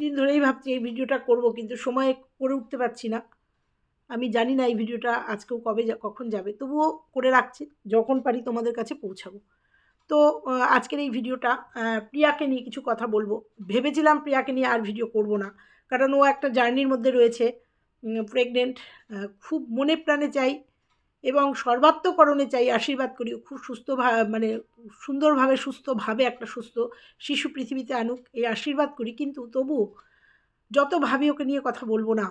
দিন ধরেই ভাবছি এই ভিডিওটা করব, কিন্তু সময় করে উঠতে পারছি না। আমি জানি না এই ভিডিওটা আজকেও কবে কখন যাবে, তবুও করে রাখছি, যখন পারি তোমাদের কাছে পৌঁছাবো। তো আজকের এই ভিডিওটা প্রিয়াকে নিয়ে কিছু কথা বলব। ভেবেছিলাম প্রিয়াকে নিয়ে আর ভিডিও করব না, কারণ ও একটা জার্নির মধ্যে রয়েছে প্রেগনেন্ট খুব মনে প্রাণে চাই এবং সর্বাত্মকরণে চাই, আশীর্বাদ করি, খুব সুস্থ মানে সুন্দরভাবে সুস্থভাবে একটা সুস্থ শিশু পৃথিবীতে আনুক, এই আশীর্বাদ করি। কিন্তু তবু যত ভাবি ওকে নিয়ে কথা বলব না,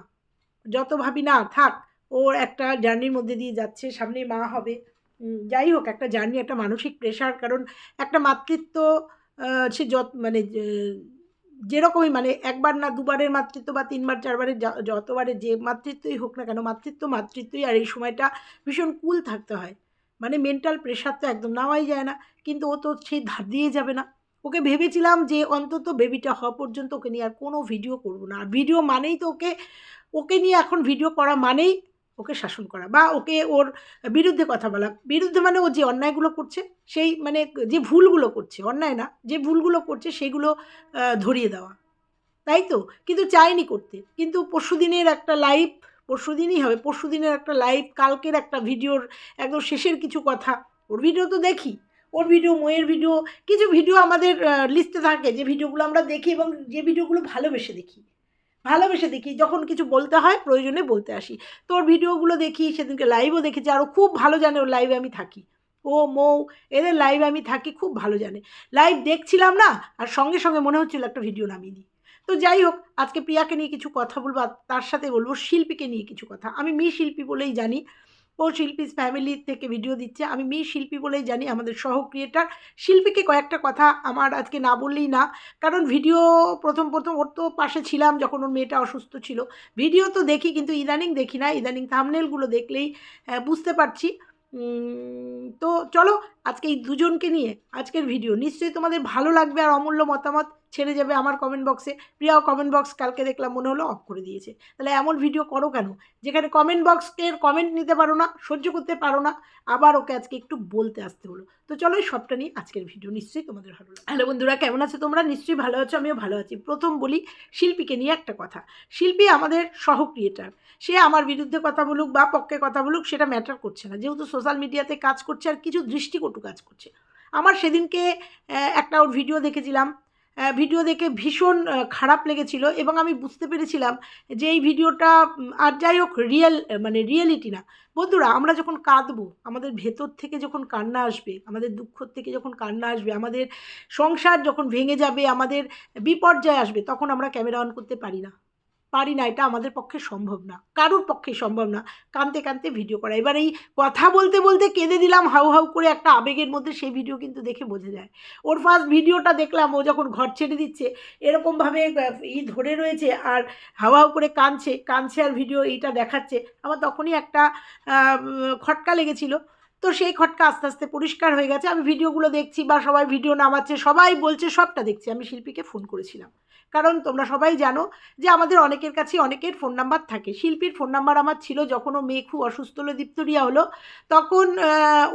যত ভাবি না, থাক ওর একটা জার্নির মধ্যে দিয়ে যাচ্ছে, সামনে মা হবে যাই হোক, একটা জার্নি, একটা মানসিক প্রেশার কারণ একটা মাতৃত্ব সে যত মানে যেরকমই মানে একবার না দুবারের মাতৃত্ব বা তিনবার চারবারের যতবারে যে মাতৃত্বই হোক না কেন, মাতৃত্ব মাতৃত্বই আর এই সময়টা ভীষণ কুল থাকতে হয়। মানে মেন্টাল প্রেশার তো একদম নেওয়াই যায় না, কিন্তু ও তো সেই ধার দিয়ে যাবে না। ওকে ভেবেছিলাম যে অন্তত বেবিটা হওয়া পর্যন্ত ওকে নিয়ে আর কোনো ভিডিও করব না। আর ভিডিও মানেই তো ওকে ওকে নিয়ে এখন ভিডিও করা মানেই ওকে শাসন করা বা ওকে ওর বিরুদ্ধে কথা বলা। বিরুদ্ধে মানে ও যে অন্যায়গুলো করছে, সেই মানে যে ভুলগুলো করছে, অন্যায় না, যে ভুলগুলো করছে সেগুলো ধরিয়ে দেওয়া। তাই তো? কিন্তু চাইনি করতে। কিন্তু পরশুদিনের একটা লাইভ পরশুদিনই হবে, পরশুদিনের একটা লাইভ কালকের একটা ভিডিওর একদম শেষের কিছু কথা। ওর ভিডিও তো দেখি। ওর ভিডিও ময়ের ভিডিও কিছু ভিডিও আমাদের লিস্টে থাকে যে ভিডিওগুলো আমরা দেখি এবং যে ভিডিওগুলো ভালোবেসে দেখি। ভালোবেসে দেখি, যখন কিছু বলতে হয় প্রয়োজনে বলতে আসি। তোর ভিডিওগুলো দেখি, সেদিনকে লাইভও দেখেছি আরও খুব ভালো জানে ওর লাইভে আমি থাকি। ও মৌ, এদের লাইভে আমি থাকি, খুব ভালো জানে। লাইভ দেখছিলাম না, আর সঙ্গে সঙ্গে মনে হচ্ছিল একটা ভিডিও নামিয়ে দিই। তো যাই হোক, আজকে প্রিয়াকে নিয়ে কিছু কথা বলব তার সাথে বলব শিল্পীকে নিয়ে কিছু কথা। আমি মি শিল্পী বলেই জানি ও শিল্পীর ফ্যামিলি থেকে ভিডিও দিচ্ছে। আমি মেয়ে শিল্পী বলেই জানি আমাদের সহ ক্রিয়েটার শিল্পীকে কয়েকটা কথা আমার আজকে না বললেই না, কারণ ভিডিও প্রথম প্রথম ওর তো পাশে ছিলাম যখন ওর মেয়েটা অসুস্থ ছিল। ভিডিও তো দেখি কিন্তু ইদানিং দেখি না, ইদানিং থামনেলগুলো দেখলেই বুঝতে পারছি। তো চলো আজকে এই দুজনকে নিয়ে আজকের ভিডিও নিশ্চয়ই তোমাদের ভালো লাগবে আর অমূল্য মতামত ছেড়ে যাবে আমার কমেন্ট বক্সে প্রিয়াও কমেন্ট বক্স কালকে দেখলাম, মনে হলো অফ করে দিয়েছে। তাহলে এমন ভিডিও করো কেন? যেখানে কমেন্ট বক্সের কমেন্ট নিতে পারো না, সহ্য করতে পারো না, আবার ওকে আজকে একটু বলতে আসতে হলো। তো চলো এই সবটা নিয়ে আজকের ভিডিও নিশ্চয়ই তোমাদের ভালো লাগবে। হ্যালো বন্ধুরা, কেমন আছো তোমরা? নিশ্চয়ই ভালো আছো, আমিও ভালো আছি। প্রথম বলি শিল্পীকে নিয়ে একটা কথা। শিল্পী আমাদের সহ ক্রিয়েটার সে আমার বিরুদ্ধে কথা বলুক বা পক্ষে কথা বলুক, সেটা ম্যাটার করছে না। যেহেতু সোশ্যাল মিডিয়াতে কাজ করছে আর কিছু দৃষ্টিকটু কাজ করছে। আমার সেদিনকে একটা ওর ভিডিও দেখেছিলাম। ভিডিও দেখে ভীষণ খারাপ লেগেছিল এবং আমি বুঝতে পেরেছিলাম যে এই ভিডিওটা আর যাই হোক রিয়েল মানে রিয়েলিটি না। বন্ধুরা, আমরা যখন কাঁদবো, আমাদের ভেতর থেকে যখন কান্না আসবে, আমাদের দুঃখ থেকে যখন কান্না আসবে, আমাদের সংসার যখন ভেঙে যাবে, আমাদের বিপর্যয় আসবে, তখন আমরা ক্যামেরা অন করতে পারি না। পারি না, এটা আমাদের পক্ষে সম্ভব না। কারোর পক্ষে সম্ভব না। কানতে কানতে ভিডিও করা। এবার এই কথা বলতে বলতে কেঁদে দিলাম, হাউ হাউ করে একটা আবেগের মধ্যে সেই ভিডিও কিন্তু দেখে বোঝা যায়। ওর ফার্স্ট ভিডিওটা দেখলাম, ও যখন ঘর ছেড়ে দিচ্ছে, এরকমভাবে ই ধরে রয়েছে আর হাউ হাউ করে কাঁদছে কাঁদছে আর ভিডিও এইটা দেখাচ্ছে। আমার তখনই একটা খটকা লেগেছিল। তো সেই খটকা আস্তে আস্তে পরিষ্কার হয়ে গেছে। আমি ভিডিওগুলো দেখছি বা সবাই ভিডিও নামাচ্ছে, সবাই বলছে, সবটা দেখছি। আমি শিল্পীকে ফোন করেছিলাম। কারণ তোমরা সবাই জানো যে আমাদের অনেকের কাছে অনেকের ফোন নাম্বার থাকে। শিল্পীর ফোন নাম্বার আমার ছিল যখন ও মেয়ে খুব অসুস্থ হলো, দীপ্তরিয়া হলো, তখন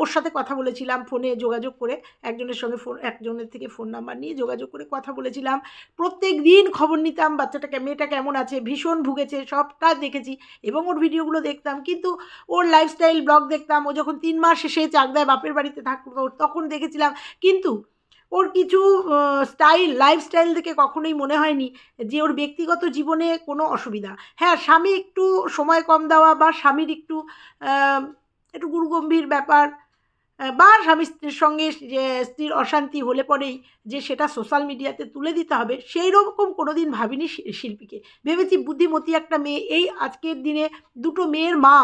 ওর সাথে কথা বলেছিলাম ফোনে যোগাযোগ করে। একজনের সঙ্গে ফোন একজনের থেকে ফোন নাম্বার নিয়ে যোগাযোগ করে কথা বলেছিলাম। প্রত্যেক দিন খবর নিতাম, বাচ্চাটাকে, মেয়েটা কেমন আছে, ভীষণ ভুগেছে, সবটা দেখেছি এবং ওর ভিডিওগুলো দেখতাম। কিন্তু ওর লাইফস্টাইল ব্লগ দেখতাম। ও যখন তিন মাস শেষে চাকদায় বাপের বাড়িতে থাকতো, তখন দেখেছিলাম। কিন্তু ওর কিছু স্টাইল লাইফস্টাইল দেখে কখনোই মনে হয়নি যে ওর ব্যক্তিগত জীবনে কোনো অসুবিধা। হ্যাঁ স্বামী একটু সময় কম দেওয়া বা স্বামীর একটু একটু গুরুগম্ভীর ব্যাপার বা স্বামী স্ত্রীর সঙ্গে যে স্ত্রীর অশান্তি হলে পরেই যে সেটা সোশ্যাল মিডিয়াতে তুলে দিতে হবে সেই রকম কোনো দিন ভাবিনি শিল্পীকে। ভেবেছি বুদ্ধিমতী একটা মেয়ে, এই আজকের দিনে দুটো মেয়ের মা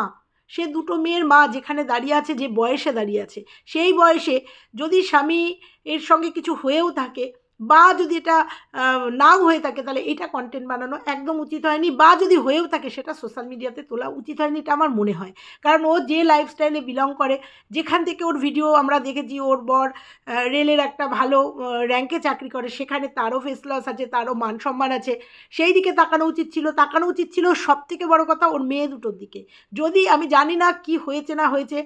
সে দুটো মেয়ের মা যেখানে দাঁড়িয়ে আছে, যে বয়সে দাঁড়িয়ে আছে, সেই বয়সে যদি স্বামী এর সঙ্গে কিছু হয়েও থাকে বা যদি এটা নাও হয়ে থাকে তাহলে এটা কন্টেন্ট বানানো একদম উচিত হয়নি বা যদি হয়েও থাকে সেটা সোশ্যাল মিডিয়াতে তোলা উচিত হয়নি এটা আমার মনে হয়। কারণ ও যে লাইফস্টাইলে বিলং করে, যেখান থেকে ওর ভিডিও আমরা দেখেছি ওর বর রেলের একটা ভালো র্যাঙ্কে চাকরি করে, সেখানে তারও ফেস লস আছে, তারও মান সম্মান আছে। সেই দিকে তাকানো উচিত ছিল, তাকানো উচিত ছিল সব থেকে বড় কথা ওর মেয়ে দুটোর দিকে। যদি আমি জানি না কি হয়েছে না হয়েছে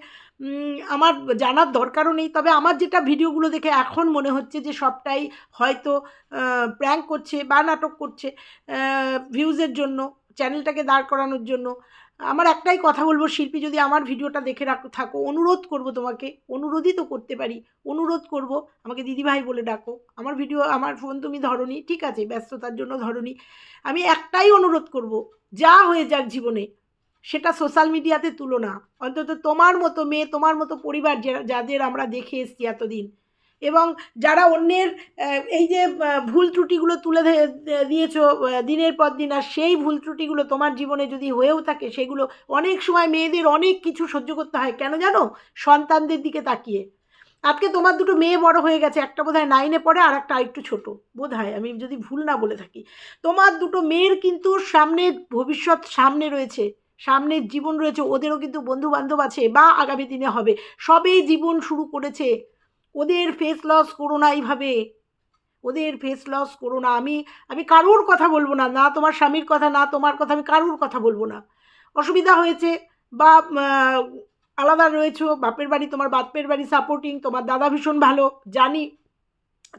আমার জানার দরকারও নেই। তবে আমার যেটা ভিডিওগুলো দেখে এখন মনে হচ্ছে যে সবটাই হয়তো প্র্যাঙ্ক করছে বা নাটক করছে ভিউজের জন্য চ্যানেলটাকে দাঁড় করানোর জন্য। আমার একটাই কথা বলব, শিল্পী যদি আমার ভিডিওটা দেখে রাখো, থাকো, অনুরোধ করব তোমাকে, অনুরোধই তো করতে পারি, অনুরোধ করব, আমাকে দিদিভাই বলে ডাকো, আমার ভিডিও, আমার ফোন তুমি ধরনি, ঠিক আছে, ব্যস্ততার জন্য ধরনি। আমি একটাই অনুরোধ করব, যা হয়ে যাক জীবনে সেটা সোশ্যাল মিডিয়াতে তুলো না অন্তত তোমার মতো মেয়ে, তোমার মতো পরিবার যাদের আমরা দেখে এসছি এতদিন। এবং যারা অন্যের এই যে ভুল ত্রুটিগুলো তুলে দিয়েছ দিনের পর দিন, আর সেই ভুল ত্রুটিগুলো তোমার জীবনে যদি হয়েও থাকে, সেগুলো অনেক সময় মেয়েদের অনেক কিছু সহ্য করতে হয়। কেন জানো? সন্তানদের দিকে তাকিয়ে। আজকে তোমার দুটো মেয়ে বড় হয়ে গেছে, একটা বোধহয় নাইনে পড়ে, আর একটা আরেকটু ছোট। বোধ হয় আমি যদি ভুল না বলে থাকি। তোমার দুটো মেয়ের কিন্তু সামনে, ভবিষ্যৎ সামনে রয়েছে। সামনের জীবন রয়েছে, ওদেরও কিন্তু বন্ধু বান্ধব আছে বা আগামী দিনে হবে। সবেই জীবন শুরু করেছে। ওদের ফেস লস করো না এইভাবে। ওদের ফেস লস করো না। আমি আমি কারুর কথা বলব না। না তোমার স্বামীর কথা, না তোমার কথা, আমি কারুর কথা বলব না। অসুবিধা হয়েছে বা আলাদা রয়েছো, বাপের বাড়ি, তোমার বাপের বাড়ি সাপোর্টিং তোমার দাদা ভীষণ ভালো, জানি।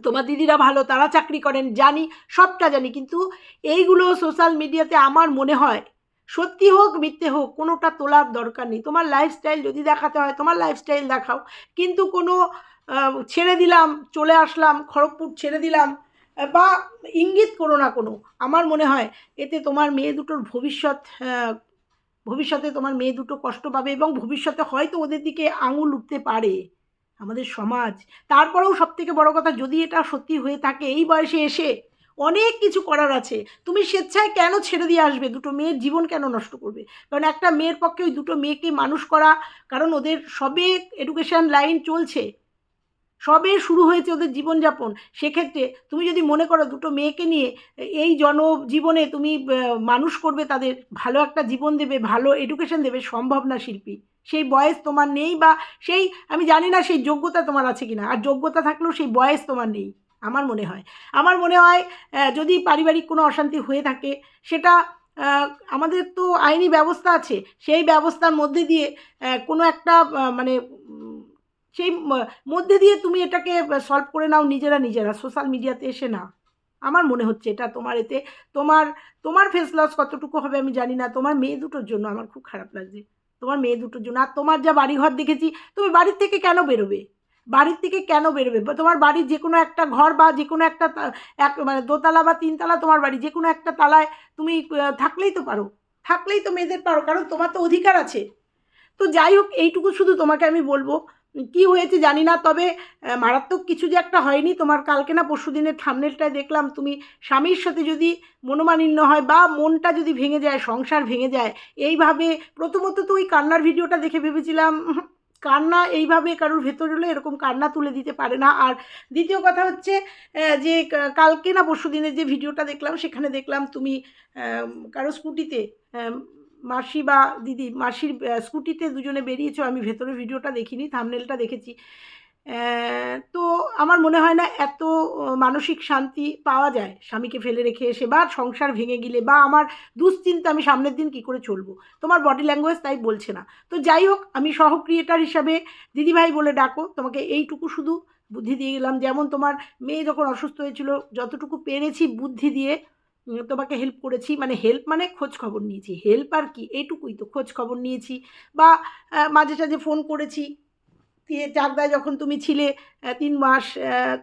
তোমার দিদিরা ভালো, তারা চাকরি করেন, জানি, সবটা জানি। কিন্তু এইগুলো সোশ্যাল মিডিয়াতে আমার মনে হয় সত্যি হোক, মিথ্যে হোক, কোনোটা তোলার দরকার নেই। তোমার লাইফস্টাইল যদি দেখাতে হয়, তোমার লাইফস্টাইল দেখাও। কিন্তু কোনো ছেড়ে দিলাম, চলে আসলাম, খড়গপুর ছেড়ে দিলাম বা ইঙ্গিত করো না কোনো। আমার মনে হয় এতে তোমার মেয়ে দুটোর ভবিষ্যৎ ভবিষ্যতে তোমার মেয়ে দুটো কষ্ট পাবে এবং ভবিষ্যতে হয়তো ওদের দিকে আঙুল উঠতে পারে আমাদের সমাজ। তারপরেও সব থেকে বড় কথা, যদি এটা সত্যি হয়ে থাকে, এই বয়সে এসে অনেক কিছু করার আছে। তুমি স্বেচ্ছায় কেন ছেড়ে দিয়ে আসবে? দুটো মেয়ের জীবন কেন নষ্ট করবে? কারণ একটা মেয়ের পক্ষে ওই দুটো মেয়েকে মানুষ করা, কারণ ওদের সবে এডুকেশান লাইন চলছে, সবে শুরু হয়েছে ওদের জীবনযাপন। সেক্ষেত্রে তুমি যদি মনে করো দুটো মেয়েকে নিয়ে এই জনজীবনে তুমি মানুষ করবে, তাদের ভালো একটা জীবন দেবে, ভালো এডুকেশন দেবে, সম্ভব না শিল্পী। সেই বয়স তোমার নেই বা সেই, আমি জানি না সেই যোগ্যতা তোমার আছে কিনা। আর যোগ্যতা থাকলেও সেই বয়স তোমার নেই। আমার মনে হয়। আমার মনে হয় যদি পারিবারিক কোনো অশান্তি হয়ে থাকে, সেটা আমাদের তো আইনি ব্যবস্থা আছে, সেই ব্যবস্থার মধ্যে দিয়ে কোনো একটা মানে সেই মধ্যে দিয়ে তুমি এটাকে সলভ করে নাও নিজেরা নিজেরা সোশ্যাল মিডিয়াতে এসে না আমার মনে হচ্ছে এটা তোমার এতে, তোমার তোমার ফেস লস কতটুকু হবে আমি জানি না, তোমার মেয়ে দুটোর জন্য আমার খুব খারাপ লাগছে। তোমার মেয়ে দুটোর জন্য, আর তোমার যা বাড়িঘর দেখেছি, তুমি বাড়ির থেকে কেন বেরোবে? বাড়ির থেকে কেন বেরোবে? তোমার বাড়ির যে কোনো একটা ঘর বা যে কোনো একটা এক মানে দোতলা বা তিনতলা তোমার বাড়ি, যে কোনো একটা তালায় তুমি থাকলেই তো পারো। থাকলেই তো মেয়েদের পারো, কারণ তোমার তো অধিকার আছে। তো যাই হোক, এইটুকু শুধু তোমাকে আমি বলব। কি হয়েছে জানি না, তবে মারাত্মক কিছু যে একটা হয়নি, তোমার কালকে না পরশু দিনের থামনেলটায় দেখলাম, তুমি স্বামীর সাথে যদি মনোমালিন্য হয় বা মনটা যদি ভেঙে যায়, সংসার ভেঙে যায়, এইভাবে প্রথমত তো ওই কান্নার ভিডিওটা দেখে ভেবেছিলাম কান্না এইভাবে কারোর ভেতর হলে এরকম কান্না তুলে দিতে পারে না। আর দ্বিতীয় কথা হচ্ছে যে কালকে না পরশু দিনের যে ভিডিওটা দেখলাম, সেখানে দেখলাম তুমি কারও স্কুটিতে মাসি বা দিদি, মাসির স্কুটিতে দুজনে বেরিয়েছো, আমি ভেতরে ভিডিওটা দেখিনি থামনেলটা দেখেছি। তো আমার মনে হয় না এত মানসিক শান্তি পাওয়া যায় স্বামীকে ফেলে রেখে এসে বা সংসার ভেঙে গেলে বা আমার দুশ্চিন্তা আমি সামনের দিন কী করে চলবো? তোমার বডি ল্যাঙ্গুয়েজ তাই বলছে না। তো যাই হোক, আমি সহক্রিয়েটার হিসাবে দিদিভাই বলে ডাকো, তোমাকে এইটুকু শুধু বুদ্ধি দিয়ে গেলাম। যেমন তোমার মেয়ে যখন অসুস্থ হয়েছিল, যতটুকু পেরেছি বুদ্ধি দিয়ে তোমাকে হেল্প করেছি। মানে হেল্প মানে খোঁজ খবর নিয়েছি। হেল্প আর কি? এইটুকুই তো খোঁজ খবর নিয়েছি। বা মাঝে সাঝে ফোন করেছি। চাকদায় যখন তুমি ছিলে তিন মাস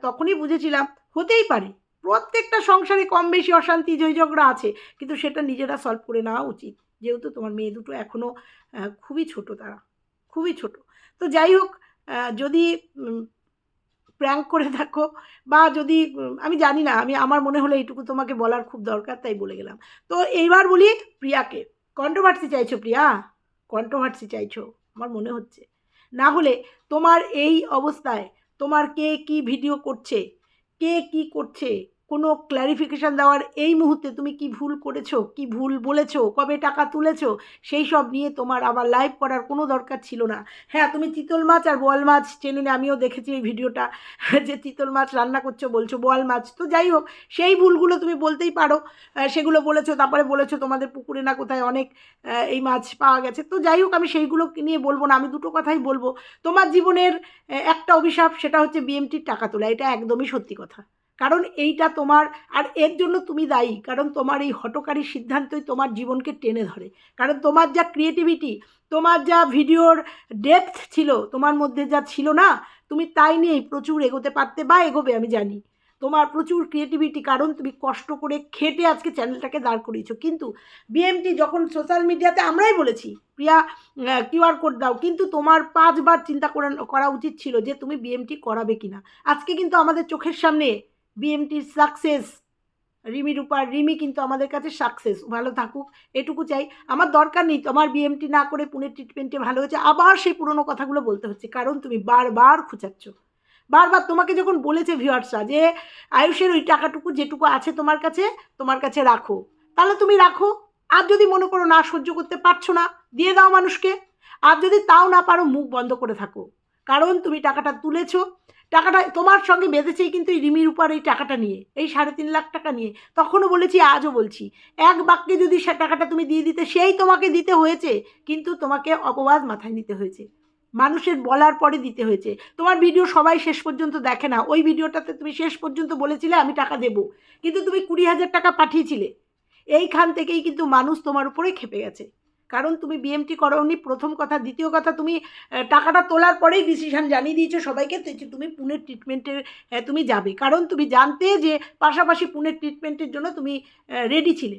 তখনই বুঝেছিলাম হতেই পারে। প্রত্যেকটা সংসারে কম বেশি অশান্তি জয় ঝগড়া আছে, কিন্তু সেটা নিজেরা সলভ করে নেওয়া উচিত। যেহেতু তোমার মেয়ে দুটো এখনও খুবই ছোট তারা, খুবই ছোট। তো যাই হোক যদি প্র্যাঙ্ক করে থাকো বা যদি আমি জানি না, আমি, আমার মনে হলো এইটুকু তোমাকে বলার খুব দরকার, তাই বলে গেলাম। তো এইবার বলি প্রিয়াকে। কন্ট্রোভার্সি চাইছো প্রিয়া? কন্ট্রোভার্সি চাইছো, আমার মনে হচ্ছে। না হলে তোমার এই অবস্থায় তোমার কে কি ভিডিও করছে? কে কি করছে? কোনো ক্ল্যারিফিকেশান দেওয়ার এই মুহূর্তে তুমি কি ভুল করেছ, কি ভুল বলেছ, কবে টাকা তুলেছো, সেই সব নিয়ে তোমার আবার লাইভ করার কোনো দরকার ছিল না। হ্যাঁ তুমি চিতল মাছ আর বোয়াল মাছ চ্যানেলে আমিও দেখেছি এই ভিডিওটা, যে চিতল মাছ রান্না করছ, বলছো বোয়াল মাছ। তো যাই হোক, সেই ভুলগুলো তুমি বলতেই পারো সেগুলো বলেছ, তারপরে বলেছ তোমাদের পুকুরে না কোথায় অনেক এই মাছ পাওয়া গেছে। তো যাই হোক, আমি সেইগুলো নিয়ে বলব না, আমি দুটো কথাই বলব। তোমার জীবনের একটা অভিশাপ, সেটা হচ্ছে বিএমটির টাকা তোলা, এটা একদমই সত্যি কথা। কারণ এইটা তোমার, আর এর জন্য তুমি দায়ী। কারণ তোমার এই হটকারী সিদ্ধান্তই তোমার জীবনকে টেনে ধরে। কারণ তোমার যা ক্রিয়েটিভিটি তোমার যা ভিডিওর ডেপথ ছিল, তোমার মধ্যে যা ছিল না, তুমি তাই নিয়েই প্রচুর এগোতে পারতে বা এগোবে, আমি জানি। তোমার প্রচুর ক্রিয়েটিভিটি কারণ তুমি কষ্ট করে খেটে আজকে চ্যানেলটাকে দাঁড় করিয়েছো। কিন্তু বিএমটি যখন সোশ্যাল মিডিয়াতে আমরাই বলেছি, প্রিয়া কিউআর কোড দাও। কিন্তু তোমার পাঁচবার চিন্তা করে উচিত ছিল যে তুমি বিএমটি করাবে কিনা। আজকে কিন্তু আমাদের চোখের সামনে বিএমটির সাকসেস রিমি রূপার রিমি কিন্তু আমাদের কাছে সাকসেস ভালো থাকুক, এটুকু চাই। আমার দরকার নেই, তোমার বিএমটি না করে পুনের ট্রিটমেন্টে ভালো হয়েছে, আবার সেই পুরনো কথাগুলো বলতে হচ্ছে, কারণ তুমি বারবার খুঁচাচ্ছ। বারবার তোমাকে যখন বলেছে ভিউয়ার্সরা যে, আয়ুষের ওই টাকাটুকু যেটুকু আছে তোমার কাছে তোমার কাছে রাখো। তাহলে তুমি রাখো। আর যদি মনে করো না, সহ্য করতে পারছ না, দিয়ে দাও মানুষকে। আর যদি তাও না পারো, মুখ বন্ধ করে থাকো। কারণ তুমি টাকাটা তুলেছো টাকাটা তোমার সঙ্গে বেঁধেছেই কিন্তু এই রিমির উপর এই টাকাটা নিয়ে, এই সাড়ে তিন লাখ টাকা নিয়ে, তখনও বলেছি, আজও বলছি। এক বাক্যে যদি সে টাকাটা তুমি দিয়ে দিতে, সেই তোমাকে দিতে হয়েছে, কিন্তু তোমাকে অপবাদ মাথায় নিতে হয়েছে। মানুষের বলার পরে দিতে হয়েছে। তোমার ভিডিও সবাই শেষ পর্যন্ত দেখে না। ওই ভিডিওটাতে তুমি শেষ পর্যন্ত বলেছিলে, আমি টাকা দেব। কিন্তু তুমি কুড়ি হাজার টাকা পাঠিয়েছিলে। এইখান থেকেই কিন্তু মানুষ তোমার উপরে খেপে গেছে। কারণ তুমি বিএমটি করোনি প্রথম কথা। দ্বিতীয় কথা, তুমি টাকাটা তোলার পরেই ডিসিশন জানিয়ে দিয়েছ সবাইকে তুমি পুনের ট্রিটমেন্টের তুমি যাবে। কারণ তুমি জানতে যে, পাশাপাশি পুনের ট্রিটমেন্টের জন্য তুমি রেডি ছিলে।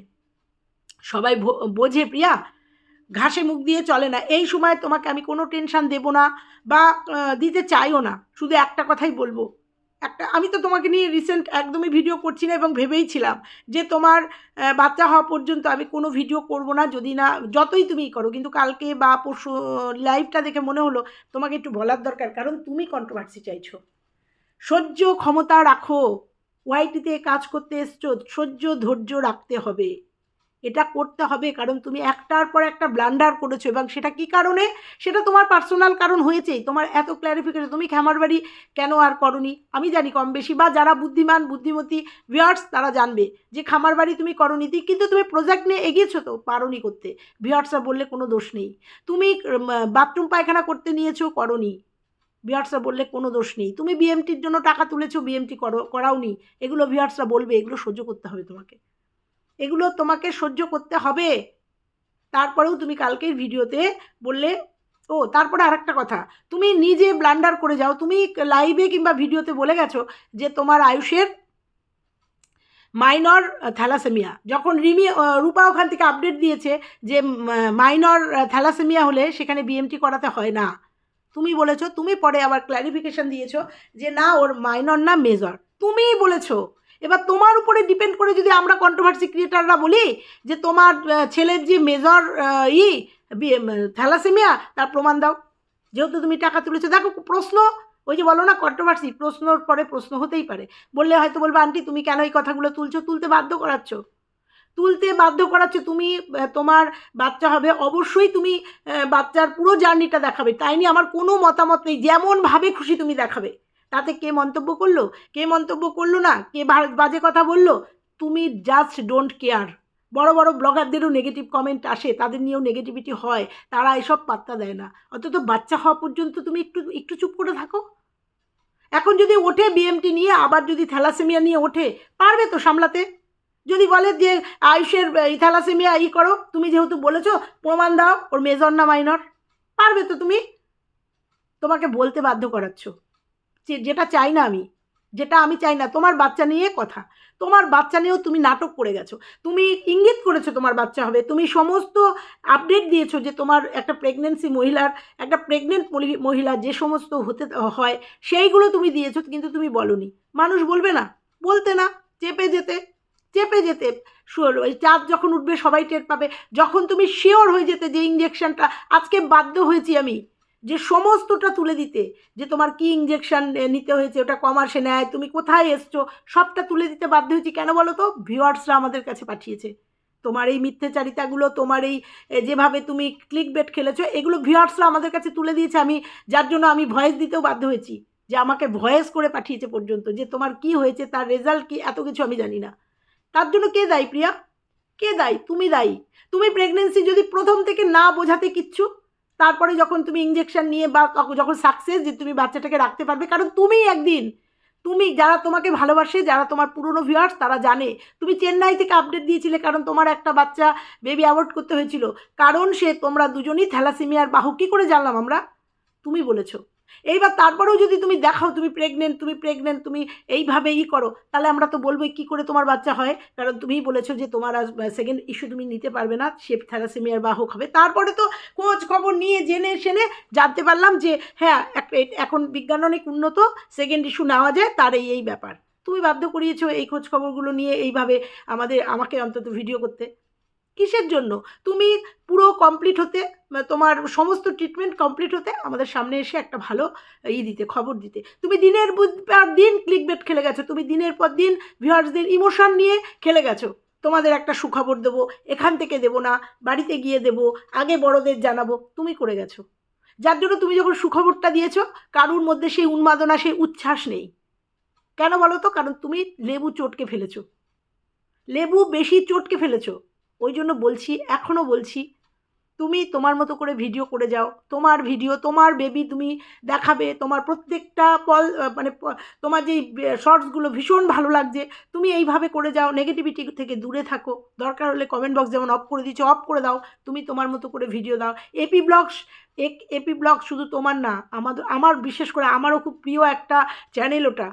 সবাই বোঝে, প্রিয়া? ঘাসে মুখ দিয়ে চলে না। এই সময় তোমাকে আমি কোনো টেনশন দেব না বা দিতে চাইও না। শুধু একটা কথাই বলব। একটা, আমি তো তোমাকে নিয়ে রিসেন্ট একদমই ভিডিও করছি না এবং ভেবেই ছিলাম যে তোমার বাচ্চা হওয়া পর্যন্ত আমি কোনো ভিডিও করব না, যদি না, যতই তুমি করো, কিন্তু কালকে বা পরশু লাইভটা দেখে মনে হলো তোমাকে একটু বলার দরকার, কারণ তুমি কন্ট্রোভার্সি চাইছো। সহ্য ক্ষমতা রাখো ওয়াইটিতে কাজ করতে এসছো, সহ্য ধৈর্য রাখতে হবে। এটা করতে হবে, কারণ তুমি একটার পর একটা ব্লান্ডার করেছ এবং সেটা কি কারণে? সেটা তোমার পার্সোনাল কারণ হয়েছেই। তোমার এত ক্ল্যারিফিকেশন তুমি খামারবাড়ি কেন আর করনি? আমি জানি কম বেশি, বা যারা বুদ্ধিমান, বুদ্ধিমতী ভিওয়ার্স তারা জানবে যে খামার বাড়ি তুমি করনি কিন্তু তুমি প্রজেক্ট নিয়ে এগিয়েছো তো পারোনি করতে। ভিওয়ার্সরা বললে কোনো দোষ নেই। তুমি বাথরুম পায়খানা করতে নিয়েছো, করনি। ভিওয়ার্সরা বললে কোনো দোষ নেই। তুমি বিএমটির জন্য টাকা তুলেছো বিএমটি করো, করাওনি। এগুলো ভিওয়ার্সরা বলবে, এগুলো সহ্য করতে হবে তোমাকে। এগুলো তোমাকে সহ্য করতে হবে। তারপরেও তুমি কালকের ভিডিওতে বললে, ও, তারপরে আরেকটা কথা, তুমি নিজে ব্লান্ডার করে যাও। তুমি লাইভে কিংবা ভিডিওতে বলে গেছো যে তোমার আয়ুষের মাইনর থ্যালাসেমিয়া যখন রিমি রূপা ওখান থেকে আপডেট দিয়েছে যে মাইনর থ্যালাসেমিয়া হলে সেখানে বিএমটি করাতে হয় না। তুমি বলেছ, তুমি পরে আবার ক্ল্যারিফিকেশন দিয়েছ যে না, ওর মাইনর না মেজর তুমিই বলেছ এবার তোমার উপরে ডিপেন্ড করে যদি আমরা কন্ট্রোভার্সি ক্রিয়েটাররা বলি, যে তোমার ছেলের যে মেজর ই থ্যালাসেমিয়া তার প্রমাণ দাও। যেহেতু তুমি টাকা তুলেছো, দেখো প্রশ্ন, ওই যে বলো না কন্ট্রোভার্সি প্রশ্নর পরে প্রশ্ন হতেই পারে। বললে হয়তো বলব, আন্টি, তুমি কেন এই কথাগুলো তুলছো? তুলতে বাধ্য করাচ্ছ? তুলতে বাধ্য করাচ্ছ, তুমি তোমার বাচ্চা হবে, অবশ্যই তুমি বাচ্চার পুরো জার্নিটা দেখাবে। তাই নিয়ে আমার কোনো মতামত নেই, যেমনভাবে খুশি তুমি দেখাবে। তাতে কে মন্তব্য করল? কে মন্তব্য করল না? কে বাজে কথা বলল? তুমি জাস্ট ডোন্ট কেয়ার বড় বড় ব্লগারদেরও নেগেটিভ কমেন্ট আসে, তাদের নিয়েও নেগেটিভিটি হয়, তারা এসব পাত্তা দেয় না। অন্তত বাচ্চা হওয়া পর্যন্ত তুমি একটু একটু চুপ করে থাকো। এখন যদি ওঠে বিএমটি নিয়ে, আবার যদি থ্যালাসেমিয়া নিয়ে ওঠে, পারবে তো সামলাতে? যদি বলে যে, আয়ুষের থ্যালাসেমিয়া ই করো, তুমি যেহেতু বলেছ, প্রমাণ দাও, ওর মেজর না মাইনর পারবে তো তুমি? তোমাকে বলতে বাধ্য করাচ্ছ। যেটা চাই না আমি, যেটা আমি চাই না, তোমার বাচ্চা নিয়ে কথা। তোমার বাচ্চা নিয়েও তুমি নাটক করে গেছো। তুমি ইঙ্গিত করেছ তোমার বাচ্চা হবে। তুমি সমস্ত আপডেট দিয়েছ যে, তোমার একটা প্রেগনেন্সি মহিলার, একটা প্রেগনেন্ট মহিলা যে সমস্ত হতে, হয়, সেইগুলো তুমি দিয়েছ কিন্তু তুমি বলনি। মানুষ বলবে না। বলতে না। চেপে যেতে। চেপে যেতে। ওই চাঁদ যখন উঠবে সবাই টের পাবে। যখন তুমি শিওর হয়ে যেতে যে ইঞ্জেকশনটা আজকে বাধ্য হয়েছি আমি। যে সমস্তটা তুলে দিতে, যে তোমার কি ইঞ্জেকশন নিতে হয়েছে, ওটা কমার্সে নেয়, তুমি কোথায় এসছো, সবটা তুলে দিতে বাধ্য হয়েছি। কেন বলো তো? ভিউয়ার্সরা আমাদের কাছে পাঠিয়েছে। তোমার এই মিথ্যাচারিতাগুলো, তোমার এই যেভাবে তুমি ক্লিক বেট খেলেছো, এগুলো ভিউয়ার্সরা আমাদের কাছে তুলে দিয়েছে। আমি, যার জন্য আমি ভয়েস দিতেও বাধ্য হয়েছি, যে আমাকে ভয়েস করে পাঠিয়েছে পর্যন্ত, যে তোমার কি হয়েছে, তার রেজাল্ট কি, এত কিছু আমি জানি না। তার জন্য কে দায়ী প্রিয়া? কে দায়ী? তুমি দায়ী। তুমি প্রেগনেন্সি যদি প্রথম থেকে না বোঝাতে কিচ্ছু তারপরে যখন তুমি ইঞ্জেকশন নিয়ে বা যখন সাকসেস যে তুমি বাচ্চাটাকে রাখতে পারবে, কারণ তুমি একদিন। তুমি যারা তোমাকে ভালোবাসে, যারা তোমার পুরনো ভিউয়ার্স তারা জানে। তুমি চেন্নাই থেকে আপডেট দিয়েছিলে কারণ তোমার একটা বাচ্চা বেবি অ্যাভয়েড করতে হয়েছিল। কারণ সে, তোমরা দুজনই থ্যালাসিমিয়ার বাহু। কী করে জানলাম আমরা? তুমি বলেছ। এইবার তারপরেও যদি তুমি দেখাও, তুমি প্রেগনেন্ট তুমি প্রেগনেন্ট তুমি এইভাবে ই করো, তাহলে আমরা তো বলবোই কী করে তোমার বাচ্চা হয়। কারণ তুমিই বলেছ যে তোমার সেকেন্ড ইস্যু তুমি নিতে পারবে না, সে থ্যালাসেমিয়ার বাহক হবে। তারপরে তো খোঁজ খবর নিয়ে, জেনে সেনে জানতে পারলাম যে হ্যাঁ এখন বিজ্ঞান অনেক উন্নত সেকেন্ড ইস্যু নেওয়া যায়, তার এই এই ব্যাপার। তুমি বাধ্য করিয়েছো এই খোঁজ খবরগুলো নিয়ে এইভাবে আমাদের, আমাকে অন্তত ভিডিও করতে। কিসের জন্য? তুমি পুরো কমপ্লিট হতে তোমার সমস্ত ট্রিটমেন্ট কমপ্লিট হতে আমাদের সামনে এসে একটা ভালো ই দিতে, খবর দিতে। তুমি দিনের পর দিন ক্লিক বেট খেলে গেছো। তুমি দিনের পর দিন ভিউয়ার্সদের ইমোশন নিয়ে খেলে গেছো। তোমাদের একটা সুখবর দেবো, এখান থেকে দেবো না, বাড়িতে গিয়ে দেবো, আগে বড়দের জানাব, তুমি করে গেছো। যার জন্য তুমি যখন সুখবরটা দিয়েছ, কারুর মধ্যে সেই উন্মাদনা, সেই উচ্ছ্বাস নেই। কেন বলো তো? কারণ তুমি লেবু চটকে ফেলেছো। লেবু বেশি চটকে ফেলেছো। ওই জন্য বলছি, এখনও বলছি, তুমি তোমার মতো করে ভিডিও করে যাও। তোমার ভিডিও তোমার বেবি তুমি দেখাবে, তোমার প্রত্যেকটা পল মানে তোমার যেই শর্টসগুলো ভীষণ ভালো লাগছে, তুমি এইভাবে করে যাও নেগেটিভিটি থেকে দূরে থাকো। দরকার হলে কমেন্ট বক্স যেমন অফ করে দিচ্ছ অফ করে দাও, তুমি তোমার মতো করে ভিডিও দাও। এপি ব্লগস এক এপি ব্লগ শুধু তোমার না আমাদের আমার, বিশেষ করে আমারও খুব প্রিয় একটা চ্যানেল ওটা।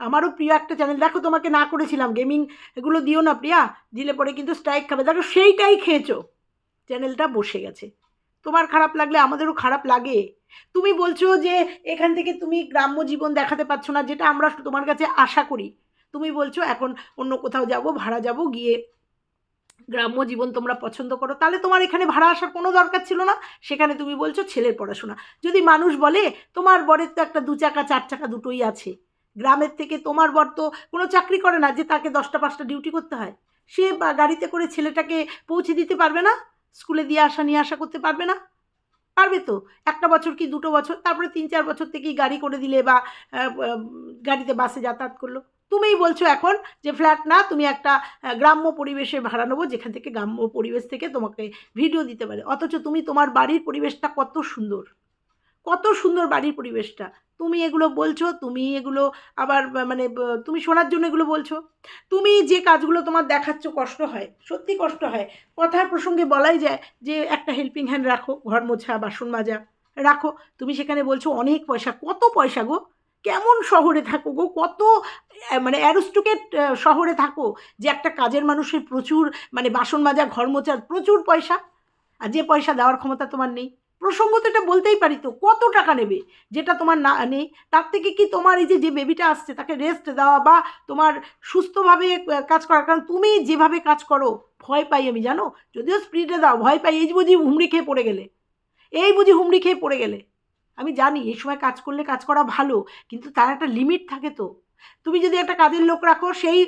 আমারও প্রিয় একটা চ্যানেল দেখো তোমাকে না করেছিলাম গেমিং এগুলো দিও না প্রিয়া, দিলে পরে কিন্তু স্ট্রাইক খাবে। দেখো সেইটাই খেয়েছো। চ্যানেলটা বসে গেছে। তোমার খারাপ লাগলে আমাদেরও খারাপ লাগে। তুমি বলছো যে এখান থেকে তুমি গ্রাম্য জীবন দেখাতে পারছ না, যেটা আমরা তোমার কাছে আশা করি। তুমি বলছো এখন অন্য কোথাও যাব, ভাড়া যাব, গিয়ে গ্রাম্য জীবন তোমরা পছন্দ করো। তাহলে তোমার এখানে ভাড়া আসার কোনো দরকার ছিল না? সেখানে তুমি বলছো ছেলের পড়াশোনা। যদি মানুষ বলে, তোমার বরের তো একটা দু চাকা, চার চাকা দুটোই আছে। গ্রামের থেকে তোমার বর তো কোনো চাকরি করে না যে তাকে দশটা পাঁচটা ডিউটি করতে হয়। সে গাড়িতে করে ছেলেটাকে পৌঁছে দিতে পারবে না স্কুলে দিয়ে আসা নিয়ে আসা করতে পারবে না। পারবে তো, একটা বছর কি দুটো বছর, তারপরে তিন চার বছর থেকেই গাড়ি করে দিলে বা গাড়িতে বাসে যাতায়াত করল। তুমিই বলছো এখন যে ফ্ল্যাট না, তুমি একটা গ্রাম্য পরিবেশে ভাড়া নেব, যেখান থেকে গ্রাম্য পরিবেশ থেকে তোমাকে ভিডিও দিতে পারে। অথচ তুমি তোমার বাড়ির পরিবেশটা কত সুন্দর। কত সুন্দর বাড়ির পরিবেশটা। তুমি এগুলো বলছো, তুমি এগুলো আবার মানে তুমি শোনার জন্য এগুলো বলছো। তুমি যে কাজগুলো তোমার দেখাচ্ছ কষ্ট হয়, সত্যি কষ্ট হয়। কথার প্রসঙ্গে বলাই যায় যে, একটা হেল্পিং হ্যান্ড রাখো, ঘর মোছা, বাসন মাজা, রাখো। তুমি সেখানে বলছো অনেক পয়সা, কত পয়সা গো? কেমন শহরে থাকো গো? কত মানে অ্যারোস্টোকেট শহরে থাকো যে একটা কাজের মানুষের প্রচুর মানে বাসন মাজা, ঘর মোছার প্রচুর পয়সা। আর যে পয়সা দেওয়ার ক্ষমতা তোমার নেই। প্রসঙ্গ তো এটা বলতেই পারি তো, কত টাকা নেবে? যেটা তোমার না নেই, তার থেকে কি তোমার এই যে যে বেবিটা আসছে, তাকে রেস্ট দেওয়া বা তোমার সুস্থভাবে কাজ করার কারণ তুমি যেভাবে কাজ করো, ভয় পাই আমি, জানো? যদিও স্পিডে দাও, ভয় পাই, এই বুঝি হুমড়ি খেয়ে পড়ে গেলে, এই বুঝি হুমড়ি খেয়ে পড়ে গেলে। আমি জানি এই সময় কাজ করলে কাজ করা ভালো, কিন্তু তার একটা লিমিট থাকে তো। তুমি যদি একটা কাজের লোক রাখো, সেই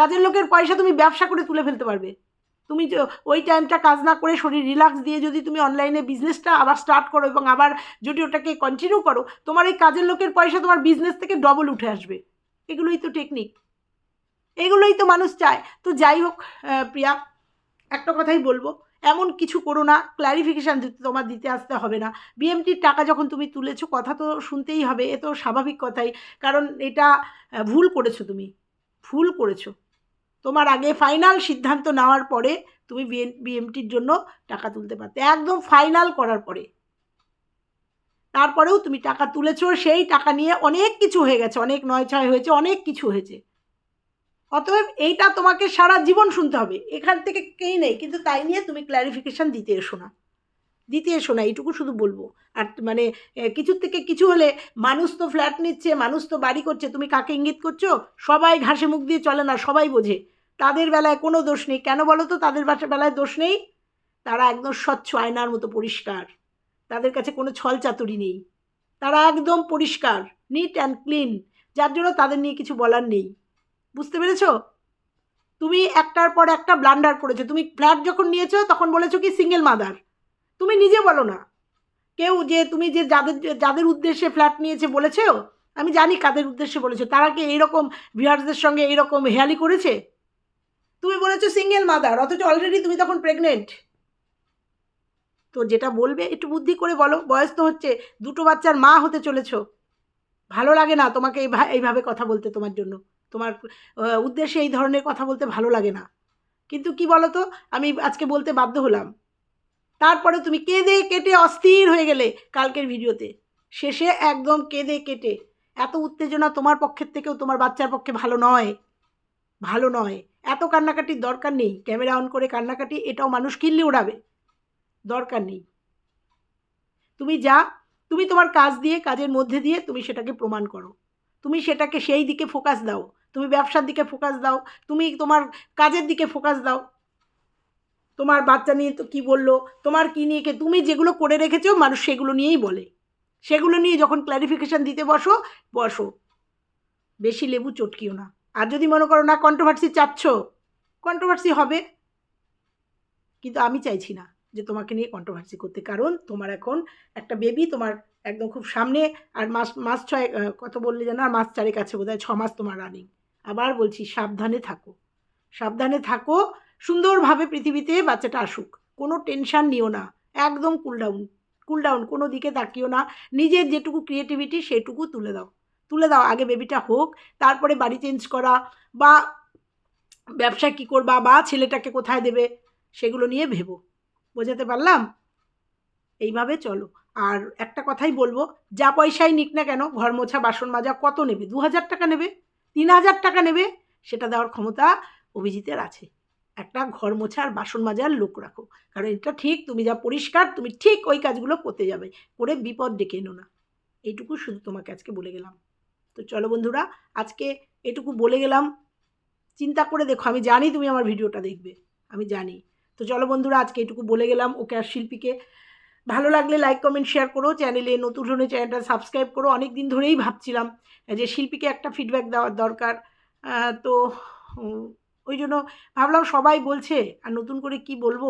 কাজের লোকের পয়সা তুমি ব্যবসা করে তুলে ফেলতে পারবে। তুমি ওই টাইমটা কাজ না করে শরীর রিল্যাক্স দিয়ে যদি তুমি অনলাইনে বিজনেসটা আবার স্টার্ট করো এবং আবার যদি ওটাকে কন্টিনিউ করো, তোমার এই কাজের লোকের পয়সা তোমার বিজনেস থেকে ডবল উঠে আসবে। এগুলোই তো টেকনিক এগুলোই তো মানুষ চায়। তো যাই হোক প্রিয়া, একটা কথাই বলব। এমন কিছু করো না ক্ল্যারিফিকেশান তোমার দিতে আসতে হবে না। বিএমটির টাকা যখন তুমি তুলেছো, কথা তো শুনতেই হবে, এ তো স্বাভাবিক কথাই। কারণ এটা ভুল করেছ তুমি। ভুল করেছ। তোমার আগে ফাইনাল সিদ্ধান্ত নেওয়ার পরে তুমি বিএমটির জন্য টাকা তুলতে পারতে। একদম ফাইনাল করার পরে। তারপরেও তুমি টাকা তুলেছো, সেই টাকা নিয়ে অনেক কিছু হয়ে গেছে, অনেক নয় ছয় হয়েছে, অনেক কিছু হয়েছে। অতএব এইটা তোমাকে সারা জীবন শুনতে হবে। এখান থেকে কেই নেই, কিন্তু তাই নিয়ে তুমি ক্ল্যারিফিকেশান দিতে এসো না। দিতে এসো না, এইটুকু শুধু বলব। আর মানে কিছুর থেকে কিছু হলে মানুষ তো ফ্ল্যাট নিচ্ছে, মানুষ তো বাড়ি করছে, তুমি কাকে ইঙ্গিত করছ? সবাই ঘাসে মুখ দিয়ে চলে না, সবাই বোঝে। তাদের বেলায় কোনো দোষ নেই। কেন বলো তো? তাদের বাসা বেলায় দোষ নেই? তারা একদম স্বচ্ছ আয়নার মতো পরিষ্কার। তাদের কাছে কোনো ছল চাতুরি নেই। তারা একদম পরিষ্কার নিট অ্যান্ড ক্লিন যার জন্য তাদের নিয়ে কিছু বলার নেই। বুঝতে পেরেছ? তুমি একটার পর একটা ব্লান্ডার করেছ। তুমি ফ্ল্যাট যখন নিয়েছো, তখন বলেছ কি সিঙ্গেল মাদার তুমি নিজে বলো না। কেউ যে তুমি যে যাদের যাদের উদ্দেশ্যে ফ্ল্যাট নিয়েছে বলেছ, আমি জানি কাদের উদ্দেশ্যে বলেছ। তারা কি এইরকম ভিউয়ার্সদের সঙ্গে এইরকম হেয়ালি করেছে? তুমি বলেছ সিঙ্গেল মাদার অথচ অলরেডি তুমি তখন প্রেগনেন্ট তো যেটা বলবে একটু বুদ্ধি করে বলো, বয়স তো হচ্ছে, দুটো বাচ্চার মা হতে চলেছো। ভালো লাগে না তোমাকে এইভা- এইভাবে কথা বলতে তোমার জন্য। তোমার উদ্দেশ্যে এই ধরনের কথা বলতে ভালো লাগে না। কিন্তু কি বলো তো আমি আজকে বলতে বাধ্য হলাম। তারপরে তুমি কেঁদে কেটে অস্থির হয়ে গেলে কালকের ভিডিওতে। শেষে একদম কেঁদে কেটে। এত উত্তেজনা তোমার পক্ষের থেকেও তোমার বাচ্চার পক্ষে ভালো নয়। ভালো নয়। এত কান্নাকাটির দরকার নেই, ক্যামেরা অন করে কান্নাকাটি, এটাও মানুষ কিনলে ওড়াবে দরকার নেই। তুমি যা, তুমি তোমার কাজ দিয়ে, কাজের মধ্যে দিয়ে তুমি সেটাকে প্রমাণ করো। তুমি সেটাকে সেই দিকে ফোকাস দাও। তুমি ব্যবসার দিকে ফোকাস দাও। তুমি তোমার কাজের দিকে ফোকাস দাও। তোমার বাচ্চা নিয়ে তো কী বলল? তোমার কী নিয়ে তুমি যেগুলো করে রেখেছো, মানুষ সেগুলো নিয়েই বলে। সেগুলো নিয়ে যখন ক্ল্যারিফিকেশান দিতে বসো বসো। বেশি লেবু চটকিও না। আর যদি মনে করো না কন্ট্রোভার্সি চাচ্ছ কন্ট্রোভার্সি হবে। কিন্তু আমি চাইছি না যে তোমাকে নিয়ে কন্ট্রোভার্সি করতে, কারণ তোমার এখন একটা বেবি তোমার একদম খুব সামনে, আর মাস মাস ছয় কত বললে যেন, আর মাস চারেক আছে বোধ হয় ছ মাস তোমার রানিং আবার বলছি, সাবধানে থাকো। সাবধানে থাকো, সুন্দরভাবে পৃথিবীতে বাচ্চাটা আসুক। কোনো টেনশান নিও না। একদম কুল ডাউন কুল ডাউন কোনো দিকে তাকিও না। নিজের যেটুকু ক্রিয়েটিভিটি সেটুকু তুলে দাও। তুলে দাও, আগে বেবিটা হোক, তারপরে বাড়ি চেঞ্জ করা বা ব্যবসা কী করবা বা ছেলেটাকে কোথায় দেবে সেগুলো নিয়ে ভেবো। বোঝাতে পারলাম? এইভাবে চলো। আর একটা কথাই বলব, যা পয়সাই নিক না কেন, ঘর মোছা, বাসন মাজা কত নেবে? দু হাজার টাকা নেবে? তিন হাজার টাকা নেবে? সেটা দেওয়ার ক্ষমতা অভিজিতের আছে। একটা ঘর মোছা আর বাসন মাজার লোক রাখো। কারণ এটা ঠিক, তুমি যা পরিষ্কার, তুমি ঠিক ওই কাজগুলো করতে যাবে। করে বিপদ ডেকে এনো না। এইটুকু শুধু তোমাকে আজকে বলে গেলাম। তো চলো বন্ধুরা, আজকে এটুকু বলে গেলাম। চিন্তা করে দেখো, আমি জানি তুমি আমার ভিডিওটা দেখবে, আমি জানি। তো চলো বন্ধুরা, আজকে এটুকু বলে গেলাম ওকে আর শিল্পীকে। ভালো লাগলে লাইক কমেন্ট শেয়ার করো। চ্যানেলে নতুন ধরনের চ্যানেলটা সাবস্ক্রাইব করো। অনেক দিন ধরেই ভাবছিলাম যে শিল্পীকে একটা ফিডব্যাক দেওয়ার দরকার। তো ওই জন্য ভাবলাম সবাই বলছে, আর নতুন করে কি বলব?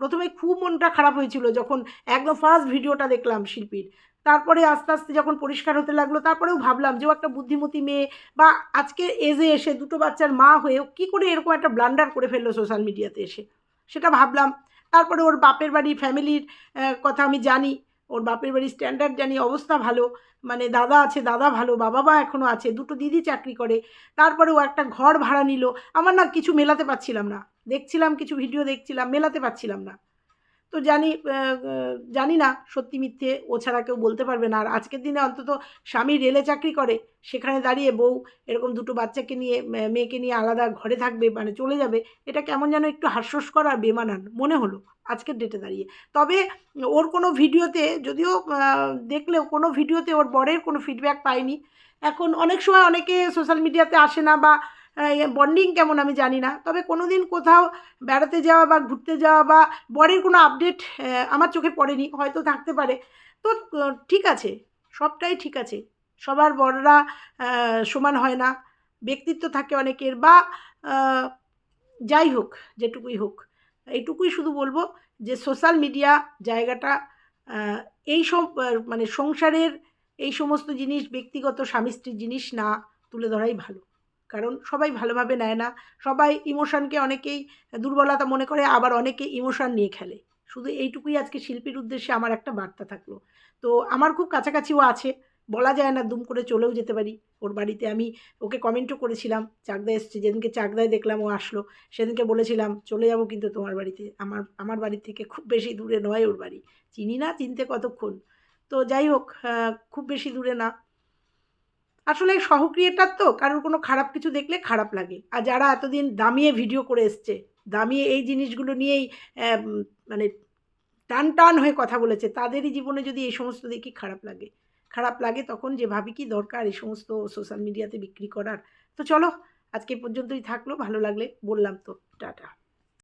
প্রথমে খুব মনটা খারাপ হয়েছিল যখন একদম ফার্স্ট ভিডিওটা দেখলাম শিল্পীর। তারপরে আস্তে আস্তে যখন পরিষ্কার হতে লাগল, তারপরেও ভাবলাম যে ও একটা বুদ্ধিমতী মেয়ে বা আজকের এজে এসে দুটো বাচ্চার মা হয়ে ও কী করে এরকম একটা ব্লান্ডার করে ফেলল সোশ্যাল মিডিয়াতে এসে। সেটা ভাবলাম। তারপরে ওর বাপের বাড়ি ফ্যামিলির কথা আমি জানি। ওর বাপের বাড়ির স্ট্যান্ডার্ড জানি, অবস্থা ভালো। মানে দাদা আছে, দাদা ভালো, বাবা মা এখনও আছে, দুটো দিদি চাকরি করে। তারপরে ও একটা ঘর ভাড়া নিল। আমার না কিছু মেলাতে পারছিলাম না। দেখছিলাম, কিছু ভিডিও দেখছিলাম, মেলাতে পারছিলাম না। তো জানি জানি না সত্যি মিথ্যে ও ছাড়া কেউ বলতে পারবে না। আর আজকের দিনে অন্তত স্বামী রেলে চাকরি করে, সেখানে দাঁড়িয়ে বউ এরকম দুটো বাচ্চাকে নিয়ে মেয়েকে নিয়ে আলাদা ঘরে থাকবে মানে চলে যাবে, এটা কেমন যেন একটু হাস্যস্কর আর বেমানান মনে হলো আজকের ডেটে দাঁড়িয়ে। তবে ওর কোনো ভিডিওতে, যদিও দেখলেও কোনো ভিডিওতে ওর বরের কোনো ফিডব্যাক পায়নি এখন অনেক সময় অনেকে সোশ্যাল মিডিয়াতে আসে না বা বন্ডিং কেমন আমি জানি না। তবে কোনো দিন কোথাও বেড়াতে যাওয়া বা ঘুরতে যাওয়া বা বরের কোনো আপডেট আমার চোখে পড়েনি, হয়তো থাকতে পারে। তো ঠিক আছে, সবটাই ঠিক আছে। সবার বড়রা সমান হয় না। ব্যক্তিত্ব থাকে অনেকের বা যাই হোক, যেটুকুই হোক। এইটুকুই শুধু বলব যে সোশ্যাল মিডিয়া জায়গাটা এই সব মানে সংসারের এই সমস্ত জিনিস, ব্যক্তিগত স্বামী স্ত্রীর জিনিস না, তুলে ধরাই ভালো। কারণ সবাই ভালোভাবে নেয় না। সবাই ইমোশনকে অনেকেই দুর্বলতা মনে করে, আবার অনেকে ইমোশন নিয়ে খেলে। শুধু এইটুকুই আজকে শিল্পীর উদ্দেশ্যে আমার একটা বার্তা থাকল। তো আমার খুব কাছাকাছিও আছে। বলা যায় না দুম করে চলেও যেতে পারি। ওর বাড়িতে আমি ওকে কমেন্টও করেছিলাম, চাকদা এসছে। যেদিনকে চাকদায় দেখলাম ও আসলো, সেদিনকে বলেছিলাম, চলে যাব কিন্তু তোমার বাড়িতে। আমার আমার বাড়ি থেকে খুব বেশি দূরে নয় ওর বাড়ি। চিনি না, চিনতে কতক্ষণ? তো যাই হোক খুব বেশি দূরে না। আসলে সহক্রিয়েটার তো, কারোর কোনো খারাপ কিছু দেখলে খারাপ লাগে। আর যারা এতদিন দামিয়ে ভিডিও করে এসছে, দামিয়ে এই জিনিসগুলো নিয়েই মানে টান টান হয়ে কথা বলেছে, তাদেরই জীবনে যদি এই সমস্ত দেখি খারাপ লাগে। খারাপ লাগে তখন যে ভাবি কি দরকার এই সমস্ত সোশ্যাল মিডিয়াতে বিক্রি করার। তো চলো, আজকে পর্যন্তই থাকল, ভালো লাগলে বললাম তো, টাটা।